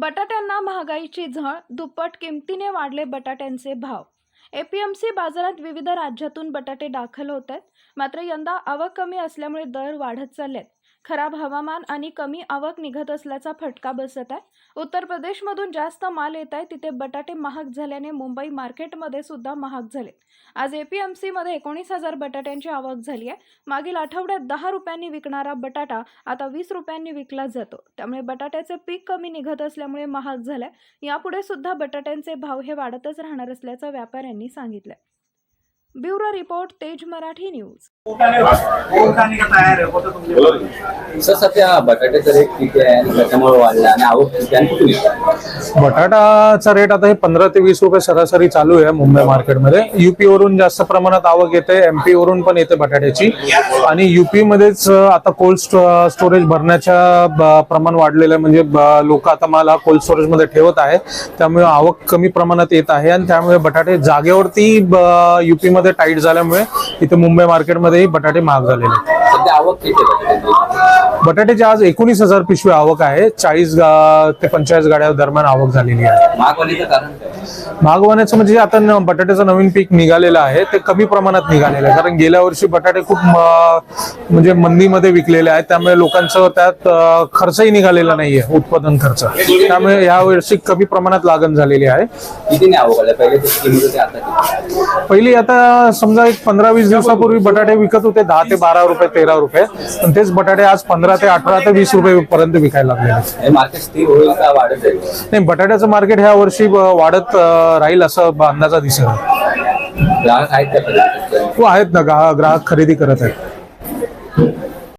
बटाट्यांना महागाईची झळ दुप्पट किमतीने वाढले बटाट्यांचे भाव. एपीएमसी बाजारात विविध राज्यातून बटाटे दाखल होत आहेत. मात्र यंदा आवक कमी असल्यामुळे दर वाढत चालले आहेत खराब हवामान आणि कमी आवक निघत असल्याचा फटका बसत आहे. उत्तर प्रदेशमधून जास्त माल येत आहे. तिथे बटाटे महाग झाल्याने मुंबई मार्केटमध्ये सुद्धा महाग झाले आज एपीएमसी मध्ये एकोणीस हजार बटाट्यांची आवक झाली आहे. मागील आठवड्यात दहा रुपयांनी विकणारा बटाटा आता वीस रुपयांनी विकला जातो. त्यामुळे बटाट्याचे पीक कमी निघत असल्यामुळे महाग झालाय. यापुढे सुद्धा बटाट्यांचे भाव हे वाढतच राहणार असल्याचं व्यापाऱ्यांनी आहे ब्युरो रिपोर्ट तेज मराठी न्यूज. सर सध्या बटाट्याचा रेट किती आहे आणि कशामुळे वाढला आणि आवक किती आहे आणि कुठून येतात? बटाटाचा रेट आता हे पंधरा ते वीस रुपये सरासरी चालू आहे मुंबई मार्केटमध्ये. युपी वरून जास्त प्रमाणात आवक येते एमपी वरून पण येते बटाट्याची. आणि युपी मध्येच आता कोल्ड स्टोरेज भरण्याच्या प्रमाण वाढलेलं आहे. म्हणजे लोक आता माल कोल्ड स्टोरेजमध्ये ठेवत आहे त्यामुळे आवक कमी प्रमाणात येत आहे आणि त्यामुळे बटाटे जागेवरती युपी मध्ये टाईट झाल्यामुळे इथे मुंबई मार्केटमध्येही बटाटे महाग झालेले आहेत. सध्या आवक बटाट्याची. आज एकोणीस हजार पिशवी आवक आहे. चाळीस गा- ते पंचेचाळीस गाड्या दरम्यान आवक झालेली आहे. महागवालीचं कारण काय? महागवण्याचं म्हणजे आता न- बटाट्याचं नवीन पीक निघालेलं आहे. ते कमी प्रमाणात निघालेलं आहे. कारण गेल्या वर्षी बटाटे खूप म- म्हणजे मंदीमध्ये विकलेले आहेत. त्यामुळे लोकांचं त्यात अं, खर्चही निघालेला नाहीये. उत्पादन खर्च. त्यामुळे या वर्षी कमी प्रमाणात लागण झालेली आहे. किती नाही आवक आल्या पहिले किती किंमत होती आता किती? पहिली आता समजा एक पंधरा वीस दिवसापूर्वी बटाटे विकत होते. दहा ते बारा रुपये तेरा रुपये. पण तेच बटाटे आज पंधरा ते अठरा ते वीस रुपये पर्यंत विकायला हे मार्केट स्थिर होईल का वाढत नाही बटाट्याचं मार्केट ह्या वर्षी वाढत राहील असं अंदाजा दिसत. ग्राहक आहेत का हो आहेत ना ग्राहक खरेदी करत आहेत.